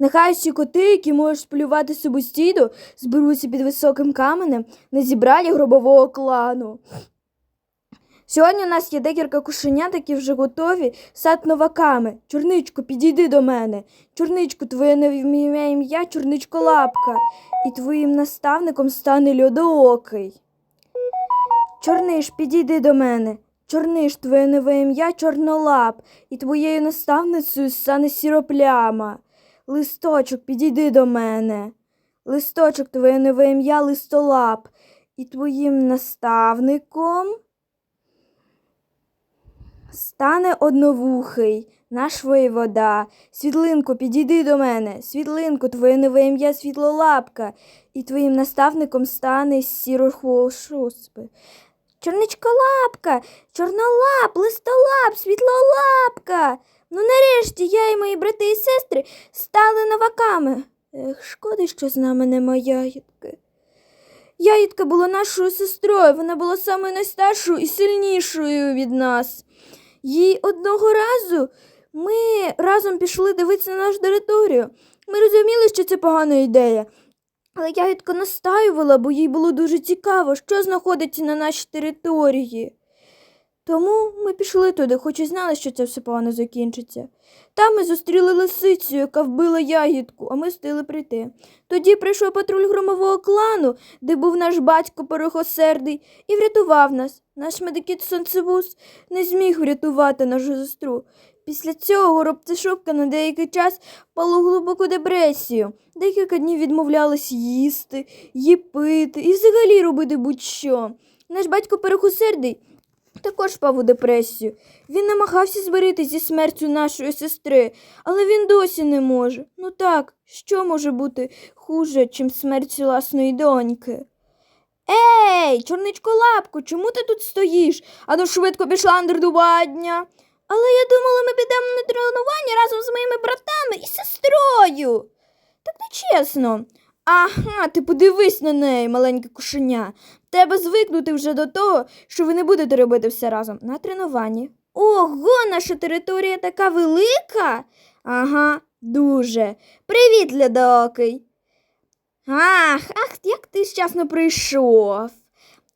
Нехай всі коти, які можуть полювати самостійно, зберуться під високим каменем на зібрання гробового клану. Сьогодні у нас є декілька кошенят, які вже готові стати новаками. Чорничко, підійди до мене. Чорничко, твоє нове ім'я Чорничко Лапка. І твоїм наставником стане льодоокий. Чорниш, підійди до мене. Чорниш, твоє нове ім'я Чорнолап, і твоєю наставницею стане сіропляма. Листочок, підійди до мене. Листочок, твоє нове ім'я Листолап, і твоїм наставником стане одновухий, наш воєвода. Світлинко, підійди до мене. Світлинко, твоє нове ім'я Світлолапка, і твоїм наставником стане сірохвошуспи. Чорничколапка, чорнолап, листолап, світлолапка. Ну нарешті я і мої брати і сестри стали новаками. Ех, шкода, що з нами нема ягідки. Ягідка була нашою сестрою, вона була самою найстаршою і сильнішою від нас. Їй одного разу ми разом пішли дивитися на нашу територію. Ми розуміли, що це погана ідея. Але ягідка настаювала, бо їй було дуже цікаво, що знаходиться на нашій території. Тому ми пішли туди, хоч і знали, що це все погано закінчиться. Там ми зустріли лисицю, яка вбила ягідку, а ми встигли прийти. Тоді прийшов патруль громового клану, де був наш батько Порохосердий, і врятував нас. Наш медикіт Сонцевус не зміг врятувати нашу сестру. Після цього горобцешубка на деякий час впала у глибоку депресію. Декілька днів відмовлялась їсти, її пити і взагалі робити будь-що. Наш батько Перехосердий також впав у депресію. Він намагався змиритись зі смертю нашої сестри, але він досі не може. Ну так, що може бути хуже, чим смерть власної доньки? Ей, чорничко лапко, чому ти тут стоїш? Ану швидко пішла андердувадня. Але я думала, ми підемо на тренування разом з моїми братами і сестрою. Так нечесно. Ага, ти подивись на неї, маленьке кошеня. Треба звикнути вже до того, що ви не будете робити все разом на тренуванні. Ого, наша територія така велика. Ага, дуже. Привіт, лядокий. Ах, ах, як ти щасно прийшов.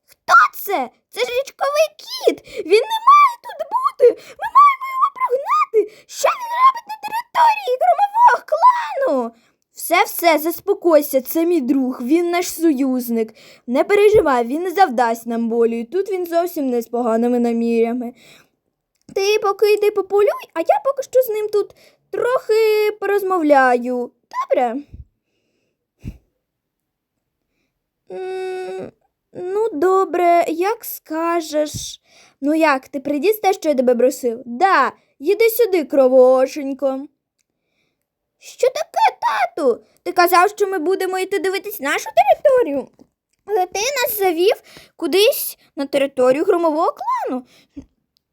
Хто це? Це ж річковий кіт. Він не має тут бути. Ми маємо його прогнати. Що він робить на території громового Все, все, заспокойся, це мій друг, він наш союзник. Не переживай, він не завдасть нам болю, і тут він зовсім не з поганими намірями. Ти поки йди пополюй, а я поки що з ним тут трохи порозмовляю. Добре? Ну, добре, як скажеш. Ну як, ти придіс те, що я тебе просив? Да, їди сюди, кровошенько. Що таке, тату? Ти казав, що ми будемо йти дивитись нашу територію. Але ти нас завів кудись на територію громового клану.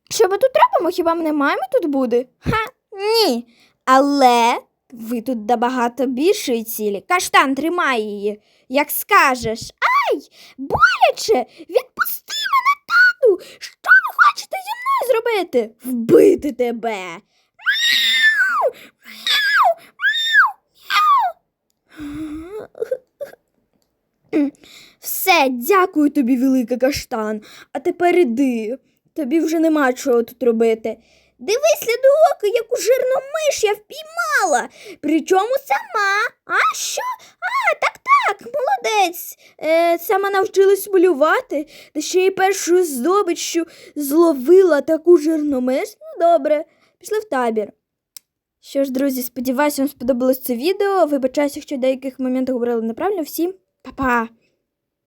Що ми тут робимо? Хіба ми не маємо тут бути? Ха, ні. Але ви тут набагато більшої цілі. Каштан, тримай її, як скажеш. Ай, боляче! Відпусти мене, тату! Що ви хочете зі мною зробити? Вбити тебе. Мяу! Все, дякую тобі, велика каштан. А тепер іди. Тобі вже нема чого тут робити. Дивись, слідооки, яку жирну миш я впіймала. Причому сама. А що? А, так, так, молодець. Е, сама навчилась полювати, та ще й першою здобиччю зловила таку жирну миш. Ну, добре, пішли в табір. Що ж, друзі, сподіваюся, вам сподобалось це відео. Вибачаюся, якщо в деяких моментах говорили неправильно. Всім па-па!